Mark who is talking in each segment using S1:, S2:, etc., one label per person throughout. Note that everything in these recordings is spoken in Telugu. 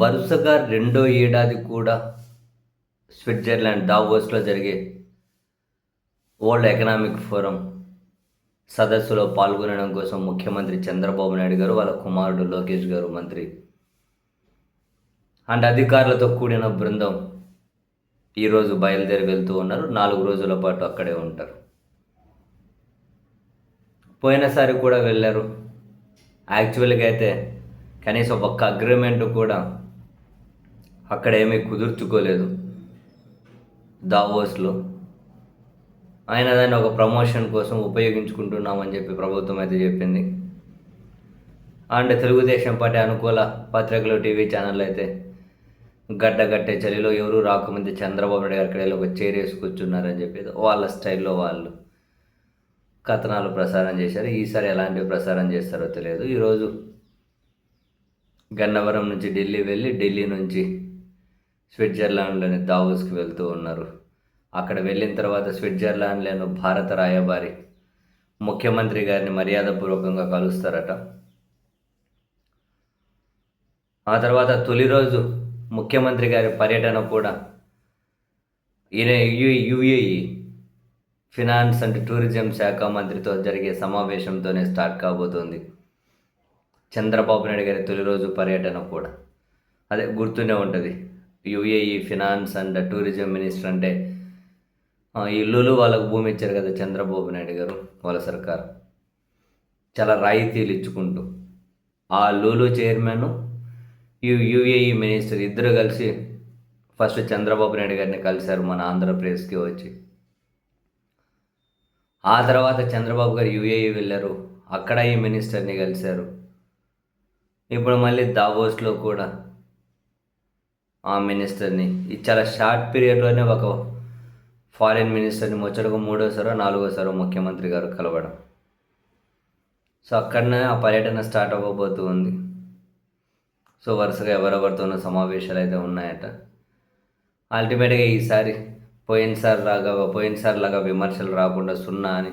S1: వరుసగా రెండో ఏడాది కూడా స్విట్జర్లాండ్ దావోస్లో జరిగే వరల్డ్ ఎకనామిక్ ఫోరం సదస్సులో పాల్గొనడం కోసం ముఖ్యమంత్రి చంద్రబాబు నాయుడు గారు వాళ్ళ కుమారుడు లోకేష్ గారు మంత్రి అండ్ అధికారులతో కూడిన బృందం ఈరోజు బయలుదేరి వెళ్తూ ఉన్నారు. నాలుగు రోజుల పాటు అక్కడే ఉంటారు. పోయినసారి కూడా వెళ్ళారు. యాక్చువల్గా అయితే కనీసం ఒక్క అగ్రిమెంట్ కూడా అక్కడ ఏమీ కుదుర్చుకోలేదు దావోస్లో. ఆయన దాన్ని ఒక ప్రమోషన్ కోసం ఉపయోగించుకుంటున్నామని చెప్పి ప్రభుత్వం అయితే చెప్పింది. అండ్ తెలుగుదేశం పార్టీ అనుకూల పత్రికలు టీవీ ఛానల్ అయితే గడ్డ గట్టే చలిలో ఎవరు రాకముందే చంద్రబాబు నాయుడు గారి కడలో ఒక చైర్ వేసి కూర్చున్నారని చెప్పి వాళ్ళ స్టైల్లో వాళ్ళు. కథనాలు ప్రసారం చేశారు. ఈసారి ఎలాంటివి ప్రసారం చేస్తారో తెలియదు. ఈరోజు గన్నవరం నుంచి ఢిల్లీ వెళ్ళి ఢిల్లీ నుంచి స్విట్జర్లాండ్లోని దావోస్కి వెళ్తూ ఉన్నారు. అక్కడ వెళ్ళిన తర్వాత స్విట్జర్లాండ్లోని భారత రాయబారి ముఖ్యమంత్రి గారిని మర్యాదపూర్వకంగా కలుస్తారట. ఆ తర్వాత తొలి రోజు ముఖ్యమంత్రి గారి పర్యటన కూడా ఈయన U UAE finance and tourism శాఖ మంత్రితో జరిగే సమావేశంతోనే స్టార్ట్ కాబోతోంది. చంద్రబాబు నాయుడు గారి తొలి రోజు పర్యటన కూడా. అదే గుర్తూనే ఉంటుంది. UAE finance and tourism minister అంటే ఇల్లులు ఈ లులు వాళ్ళకు భూమి ఇచ్చారు కదా చంద్రబాబు నాయుడు గారు వాళ్ళ సర్కార్. చాలా రాయితీలు ఇచ్చుకుంటూ ఆ లూలు చైర్మన్ ఈ యుఏఈ మినిస్టర్ ఇద్దరు కలిసి ఫస్ట్ చంద్రబాబు నాయుడు గారిని కలిశారు మన ఆంధ్రప్రదేశ్కి వచ్చి. ఆ తర్వాత చంద్రబాబు గారు యుఏఈ వెళ్ళారు అక్కడ ఈ మినిస్టర్ని కలిశారు. ఇప్పుడు మళ్ళీ దావోస్లో కూడా ఆ మినిస్టర్ని. ఇది చాలా షార్ట్ పీరియడ్లోనే ఒక ఫారిన్ మినిస్టర్ని ముచ్చటకు మూడోసారో నాలుగోసారో ముఖ్యమంత్రి గారు కలవడం. సో అక్కడనే ఆ పర్యటన స్టార్ట్ అవ్వబోతూ ఉంది. సో వరుసగా ఎవరెవరితోనో సమావేశాలు అయితే ఉన్నాయట. అల్టిమేట్గా ఈసారి పోయినసారి లాగా పోయినసారి లాగా విమర్శలు రాకుండా సున్నా అని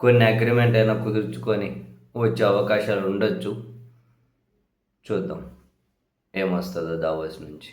S1: కొన్ని అగ్రిమెంట్ అయినా కుదుర్చుకొని వచ్చే అవకాశాలు ఉండొచ్చు. చూద్దాం. ఏమొస్తుందో దావోస్ నుంచి